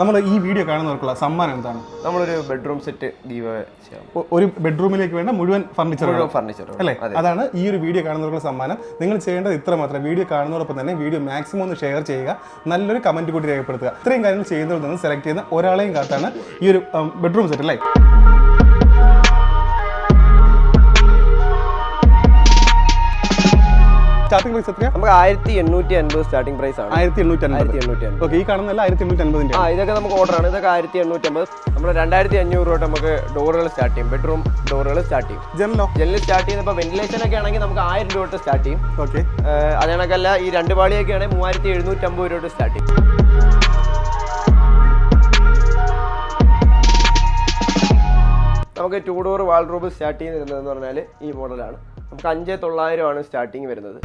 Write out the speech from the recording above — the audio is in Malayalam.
നമ്മൾ ഈ വീഡിയോ കാണുന്നവർക്കുള്ള സമ്മാനം എന്താണ്? നമ്മളൊരു ബെഡ്റൂം സെറ്റ് ഗീവ് ഒരു ബെഡ്റൂമിലേക്ക് വേണ്ട മുഴുവൻ ഫർണിച്ചർ ഫർണിച്ചർ അല്ലേ? അതാണ് ഈ ഒരു വീഡിയോ കാണുന്നവർക്കുള്ള സമ്മാനം. നിങ്ങൾ ചെയ്യേണ്ടത് ഇത്ര മാത്രം. വീഡിയോ കാണുന്നതോടൊപ്പം തന്നെ വീഡിയോ മാക്സിമം ഒന്ന് ഷെയർ ചെയ്യുക. നല്ലൊരു കമന്റ് കൂടി രേഖപ്പെടുത്തുക. ഇത്രയും കാര്യങ്ങൾ ചെയ്യുന്നതിൽ നിന്ന് സെലക്ട് ചെയ്യുന്ന ഒരാളെയും കാത്താണ് ഈ ഒരു ബെഡ്റൂം സെറ്റ് അല്ലേ? സ്റ്റാർട്ടിംഗ് പ്രൈസ് എത്രയാണ് നമുക്ക് ആയിരത്തി എണ്ണൂറ്റി അൻപത് സ്റ്റാർട്ടിംഗ് പ്രൈസ് ആണ്. ആയിരത്തി എണ്ണൂറ്റി അൻപത് ആയിരത്തി എണ്ണൂറ്റി അൻപത് ഓക്കെ ഈ കാണുന്നല്ല ആയിരത്തി എണ്ണൂറ്റി അൻപതിന്റെ ആ ഇതൊക്കെ നമുക്ക് ഓർഡർ ആണ്. ഇതൊക്കെ ആയിരത്തി എണ്ണൂറ്റി അമ്പത് നമ്മൾ രണ്ടായിരത്തി അഞ്ഞൂറ് തൊട്ട് നമുക്ക് ഡോറുകൾ സ്റ്റാർട്ട് ചെയ്യും. ബെഡ്റൂം ഡോറുകൾ സ്റ്റാർട്ട് ചെയ്യും. ജനലോ ജനൽ സ്റ്റാർട്ട് ചെയ്യുന്നപ്പോൾ വെന്റിലേഷൻ ഒക്കെ ആണെങ്കിൽ നമുക്ക് ആയിരം രൂപ തൊട്ട് സ്റ്റാർട്ട് ചെയ്യും. ഓക്കെ. അത് കണക്കല്ല ഈ രണ്ട് പാളിയൊക്കെ ആണെങ്കിൽ മൂവായിരത്തി എഴുന്നൂറ്റി അമ്പത് രൂപ തൊട്ട് സ്റ്റാർട്ട് ചെയ്യും. നമുക്ക് ടൂ ഡോർ വാൾഡ്രോബ് സ്റ്റാർട്ട് എന്ന് പറഞ്ഞാൽ ഈ മോഡലാണ് നമുക്ക് അഞ്ച് തൊള്ളായിരം ആണ് സ്റ്റാർട്ടിങ് വരുന്നത്.